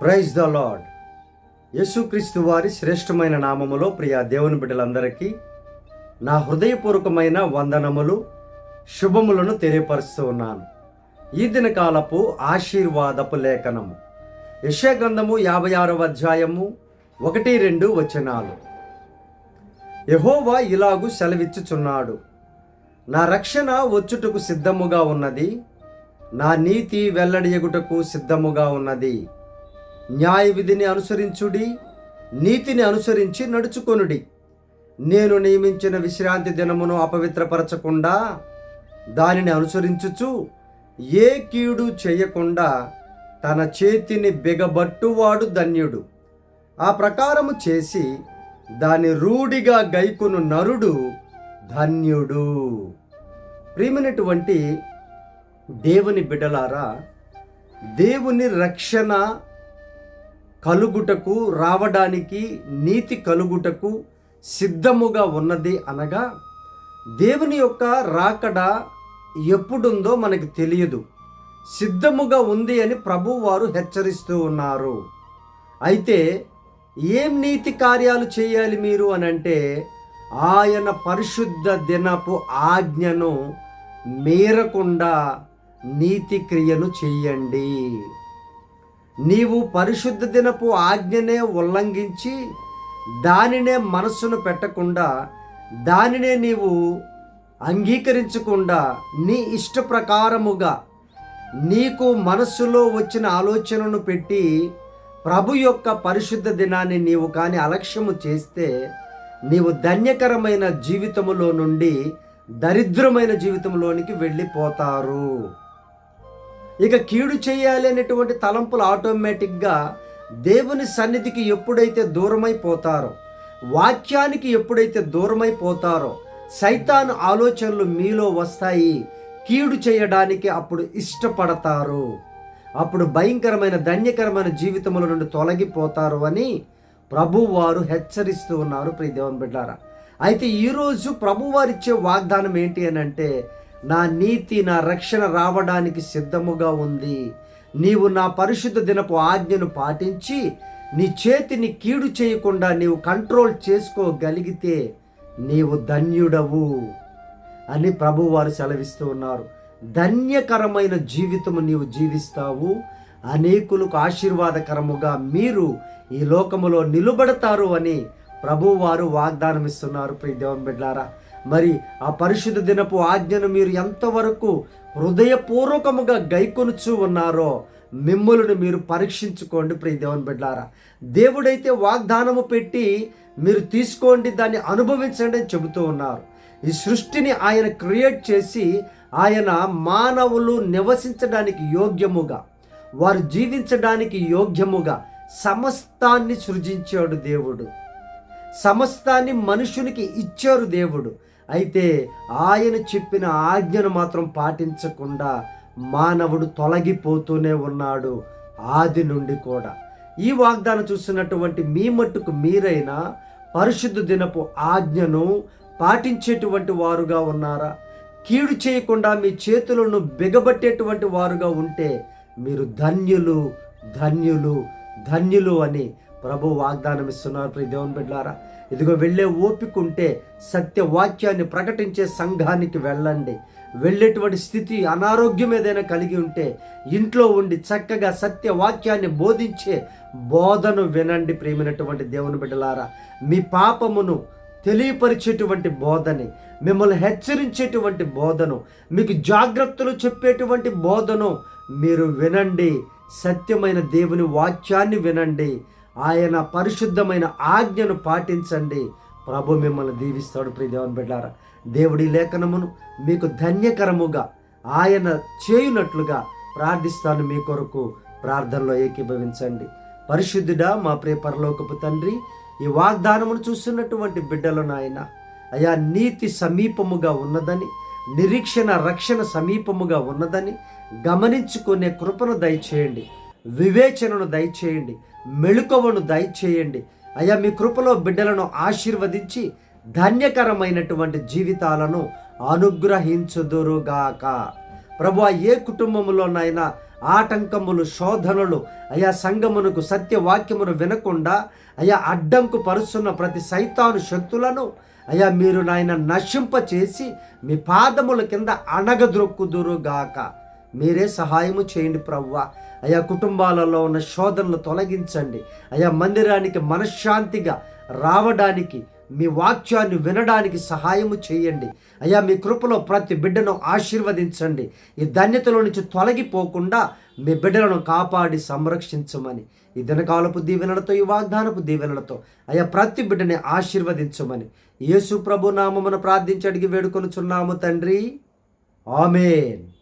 Praise the lord యేసుక్రీస్తు వారి శ్రేష్టమైన నామములో ప్రియ దేవుని బిడ్డలందరికీ నా హృదయపూర్వకమైన వందనములు శుభములను తెలియపరుస్తూ ఉన్నాను. ఈ దినకాలపు ఆశీర్వాదపు లేఖనము. యశగ్రంథము యాభై ఆరవ అధ్యాయము ఒకటి రెండు వచనాలు. యహోవా ఇలాగు సెలవిచ్చుచున్నాడు. నా రక్షణ వచ్చుటకు సిద్ధముగా ఉన్నది నా నీతి వెల్లడియగుటకు సిద్ధముగా ఉన్నది. న్యాయ విధిని అనుసరించుడి నీతిని అనుసరించి నడుచుకొనుడి. నేను నియమించిన విశ్రాంతి దినమును అపవిత్రపరచకుండా దానిని అనుసరించుచు ఏ కీడు చేయకుండా తన చేతిని బిగబట్టువాడు ధన్యుడు. ఆ ప్రకారము చేసి దాని రూఢిగా గైకును నరుడు ధన్యుడు. ప్రియమైనటువంటి దేవుని బిడ్డలారా దేవుని రక్షణ కలుగుటకు రావడానికి నీతి కలుగుటకు సిద్ధముగా ఉన్నది అనగా దేవుని యొక్క రాకడ ఎప్పుడుందో మనకు తెలియదు. సిద్ధముగా ఉంది అని ప్రభువారు హెచ్చరిస్తూ ఉన్నారు. అయితే ఏం నీతి కార్యాలు చేయాలి మీరు అని అంటే ఆయన పరిశుద్ధ దినపు ఆజ్ఞను మీరకుండా నీతి క్రియను చెయ్యండి నీవు పరిశుద్ధ దినపు ఆజ్ఞనే ఉల్లంఘించి దానినే మనస్సును పెట్టకుండా దానినే నీవు అంగీకరించకుండా నీ ఇష్ట ప్రకారముగా నీకు మనస్సులో వచ్చిన ఆలోచనను పెట్టి ప్రభు యొక్క పరిశుద్ధ దినాన్ని నీవు కానీ అలక్ష్యము చేస్తే నీవు ధన్యకరమైన జీవితములో నుండి దరిద్రమైన జీవితంలోనికి వెళ్ళిపోతారు. ఇక కీడు చేయాలి అనేటువంటి తలంపులు ఆటోమేటిక్గా దేవుని సన్నిధికి ఎప్పుడైతే దూరమైపోతారో వాక్యానికి ఎప్పుడైతే దూరమైపోతారో సైతాన్ ఆలోచనలు మీలో వస్తాయి. కీడు చేయడానికి అప్పుడు ఇష్టపడతారు. అప్పుడు భయంకరమైన ధన్యకరమైన జీవితముల నుండి తొలగిపోతారు అని ప్రభువారు హెచ్చరిస్తూ ఉన్నారు. ప్రియ బిడ్డారా అయితే ఈరోజు ప్రభువారిచ్చే వాగ్దానం ఏంటి అని అంటే నా నీతి నా రక్షణ రావడానికి సిద్ధముగా ఉంది. నీవు నా పరిశుద్ధ దినపు ఆజ్ఞను పాటించి నీ చేతిని కీడు చేయకుండా నీవు కంట్రోల్ చేసుకోగలిగితే నీవు ధన్యుడవు అని ప్రభువారు సెలవిస్తూ ఉన్నారు. ధన్యకరమైన జీవితము నీవు జీవిస్తావు. అనేకులకు ఆశీర్వాదకరముగా మీరు ఈ లోకములో నిలబడతారు అని ప్రభువారు వాగ్దానం ఇస్తున్నారు ప్రియ బిడ్డారా మరి ఆ పరిశుద్ధ దినపు ఆజ్ఞను మీరు ఎంతవరకు హృదయపూర్వకముగా గైకొనుచు ఉన్నారో మిమ్మల్ని మీరు పరీక్షించుకోండి ప్రియ దేవుని బిడ్డారా. దేవుడైతే వాగ్దానము పెట్టి మీరు తీసుకోండి దాన్ని అనుభవించండి అని చెబుతూ ఉన్నారు. ఈ సృష్టిని ఆయన క్రియేట్ చేసి ఆయన మానవులు నివసించడానికి యోగ్యముగా వారు జీవించడానికి యోగ్యముగా సమస్తాన్ని సృజించాడు దేవుడు. సమస్తాన్ని మనుషునికి ఇచ్చారు దేవుడు. అయితే ఆయన చెప్పిన ఆజ్ఞను మాత్రం పాటించకుండా మానవుడు తొలగిపోతూనే ఉన్నాడు ఆది నుండి కూడా. ఈ వాగ్దానం చూసినటువంటి మీ మట్టుకు మీరైనా పరిశుద్ధ దినపు ఆజ్ఞను పాటించేటువంటి వారుగా ఉన్నారా? కీడు చేయకుండా మీ చేతులను బిగబట్టేటువంటి వారుగా ఉంటే మీరు ధన్యులు ధన్యులు ధన్యులు అని ప్రభు వాగ్దానం ఇస్తున్నారు ప్రియ దేవుని బిడ్డారా ఇదిగో వెళ్ళే ఓపిక ఉంటే సత్యవాక్యాన్ని ప్రకటించే సంఘానికి వెళ్ళండి. వెళ్ళేటువంటి స్థితి అనారోగ్యం ఏదైనా కలిగి ఉంటే ఇంట్లో ఉండి చక్కగా సత్యవాక్యాన్ని బోధించే బోధను వినండి ప్రేమైనటువంటి దేవుని బిడ్డలారా. మీ పాపమును తెలియపరిచేటువంటి బోధని మిమ్మల్ని హెచ్చరించేటువంటి బోధను మీకు జాగ్రత్తలు చెప్పేటువంటి బోధను మీరు వినండి. సత్యమైన దేవుని వాక్యాన్ని వినండి. ఆయన పరిశుద్ధమైన ఆజ్ఞను పాటించండి. ప్రభు మిమ్మల్ని దీవిస్తాడు ప్రియ దేవన్ బిడ్డారా. దేవుడి లేఖనమును మీకు ధన్యకరముగా ఆయన చేయునట్లుగా ప్రార్థిస్తాను మీ కొరకు. ప్రార్థనలో ఏకీభవించండి. పరిశుద్ధుడా మా ప్రియ పరలోకపు తండ్రి ఈ వాగ్దానమును చూస్తున్నటువంటి బిడ్డలు నాయన అయా నీతి సమీపముగా ఉన్నదని నిరీక్షణ రక్షణ సమీపముగా ఉన్నదని గమనించుకునే కృపను దయచేయండి. వివేచనను దయచేయండి మెళుకవను దయచేయండి. అయ్యా మీ కృపలో బిడ్డలను ఆశీర్వదించి ధన్యకరమైనటువంటి జీవితాలను అనుగ్రహించుదురుగాక. ప్రభు ఏ కుటుంబంలోనైనా ఆటంకములు శోధనలు అయా సంగమునకు సత్యవాక్యమును వినకుండా అయా అడ్డంకు పరుస్తున్న ప్రతి సైతాను శక్తులను అయా మీరు నాయన నశింప చేసి మీ పాదముల కింద అణగద్రొక్కుదురుగాక మీరే సహాయము చేయండి ప్రవ్వా. అయా కుటుంబాలలో ఉన్న శోధనలు తొలగించండి. అయా మందిరానికి మనశ్శాంతిగా రావడానికి మీ వాక్యాన్ని వినడానికి సహాయము చేయండి. అయ్యా మీ కృపలో ప్రతి బిడ్డను ఆశీర్వదించండి. ఈ ధన్యతలో నుంచి తొలగిపోకుండా మీ బిడ్డలను కాపాడి సంరక్షించమని ఈ దినకాలపు దీవెనలతో ఈ వాగ్దానపు దీవెనలతో అయ్యా ప్రతి బిడ్డని ఆశీర్వదించమని యేసు ప్రభు నామమును ప్రార్థించి అడిగి వేడుకొనుచున్నాము తండ్రి. ఆమెన్.